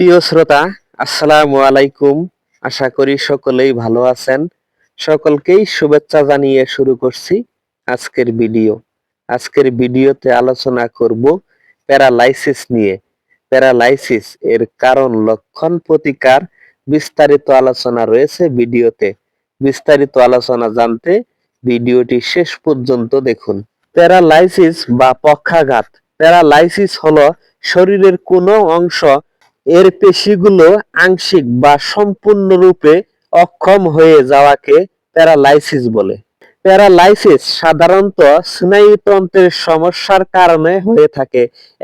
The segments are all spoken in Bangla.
প্রিয় শ্রোতা, আসসালামু আলাইকুম। আশা করি সকলেই ভালো আছেন। সকলকেই শুভেচ্ছা জানিয়ে শুরু করছি আজকের ভিডিও। আজকের ভিডিওতে আলোচনা করব প্যারালাইসিস নিয়ে। প্যারালাইসিস এর কারণ, লক্ষণ, প্রতিকার বিস্তারিত আলোচনা রয়েছে ভিডিওতে। বিস্তারিত আলোচনা জানতে ভিডিওটি শেষ পর্যন্ত দেখুন। প্যারালাইসিস বা পক্ষাঘাত। প্যারালাইসিস হলো শরীরের কোনো অংশ এর পেশিগুলো আংশিক বা সম্পূর্ণরূপে অক্ষম হয়ে যাওয়াকে প্যারালাইসিস বলে। প্যারালাইসিস সাধারণত স্নায়ুতন্ত্রের সমস্যার কারণে হয়ে থাকে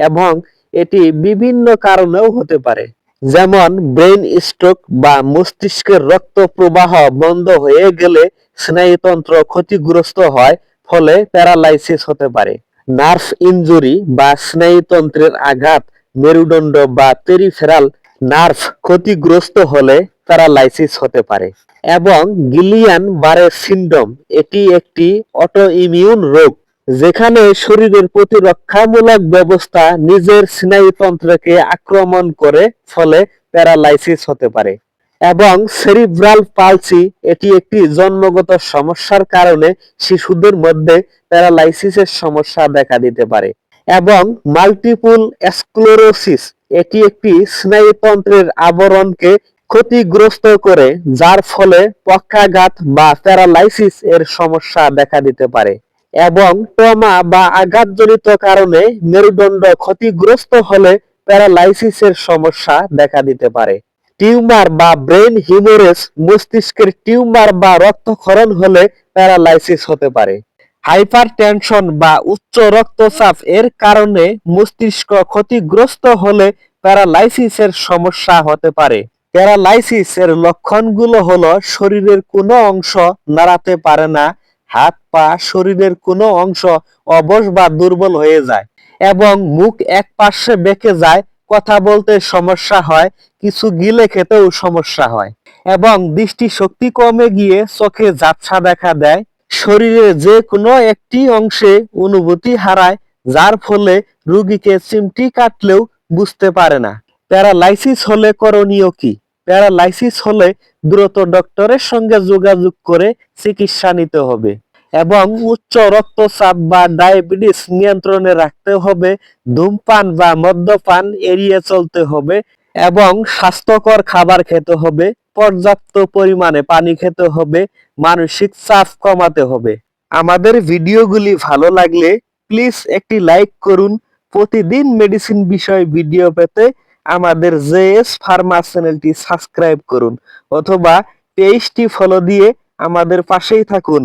এবং এটি বিভিন্ন কারণেও হতে পারে। যেমন ব্রেন স্ট্রোক বা মস্তিষ্কের রক্ত প্রবাহ বন্ধ হয়ে গেলে স্নায়ুতন্ত্র ক্ষতিগ্রস্ত হয়, ফলে প্যারালাইসিস হতে পারে। নার্ভ ইনজুরি বা স্নায়ুতন্ত্রের আঘাত মেরুদণ্ড বা পেরিফেরাল নার্ভ ক্ষতিগ্রস্ত হলে প্যারালাইসিস হতে পারে। এবং গিলিয়ান বারে সিন্ড্রোম, এটি একটি অটো ইমিউন রোগ, যেখানে শরীরের প্রতিরক্ষামূলক ব্যবস্থা নিজের স্নায়ুতন্ত্রকে আক্রমণ করে ফলে প্যারালাইসিস হতে পারে। এবং সেরিব্রাল পালসি, এটি একটি জন্মগত সমস্যার কারণে শিশুদের মধ্যে প্যারালাইসিসের সমস্যা দেখা দিতে পারে। এবং মাল্টিপুল স্ক্লেরোসিস এটি একটি স্নায়ুতন্ত্রের আবরণকে ক্ষতিগ্রস্ত করে, যার ফলে পক্ষাঘাত বা প্যারালাইসিস এর সমস্যা দেখা দিতে পারে এবং ট্রমা বা আঘাতজনিত কারণে মেরুদণ্ড ক্ষতিগ্রস্ত হলে প্যারালাইসিসের সমস্যা দেখা দিতে পারে। টিউমার বা ব্রেন হিমোরেজ মস্তিষ্কের টিউমার বা রক্তক্ষরণ হলে প্যারালাইসিস হতে পারে। হাইপারটেনশন বা উচ্চ রক্তচাপ এর কারণে মস্তিষ্ক ক্ষতিগ্রস্ত হলে প্যারালাইসিসের সমস্যা হতে পারে। প্যারালাইসিস এর লক্ষণগুলো হলো শরীরের কোনো অংশ নাড়াতে পারে না, হাত পা শরীরের কোনো অংশ অবশ বা দুর্বল হয়ে যায় এবং মুখ এক পাশে বেঁকে যায়, কথা বলতে সমস্যা হয়, কিছু গিলে খেতেও সমস্যা হয় এবং দৃষ্টি শক্তি কমে গিয়ে চোখে ঝাপসা দেখা দেয়। শরীরের যে কোনো একটি অংশে অনুভূতি হারায়, যার ফলে রোগীকে চিমটি কাটলেও বুঝতে পারে না। প্যারালাইসিস হলে করণীয় কি? প্যারালাইসিস হলে দ্রুত ডক্টরের সঙ্গে যোগাযোগ করে চিকিৎসা নিতে হবে এবং উচ্চ রক্তচাপ বা ডায়াবেটিস নিয়ন্ত্রণে রাখতে হবে, ধূমপান বা মদ্যপান এড়িয়ে চলতে হবে এবং স্বাস্থ্যকর খাবার খেতে হবে। পর্যাপ্ত পরিমাণে পানি খেতে হবে, মানসিক চাপ কমাতে হবে। আমাদের ভিডিওগুলি ভালো লাগলে প্লিজ একটি লাইক করুন। প্রতিদিন মেডিসিন বিষয় ভিডিও পেতে আমাদের জেএস ফার্মা চ্যানেলটি সাবস্ক্রাইব করুন অথবা পেজটি ফলো দিয়ে আমাদের পাশেই থাকুন।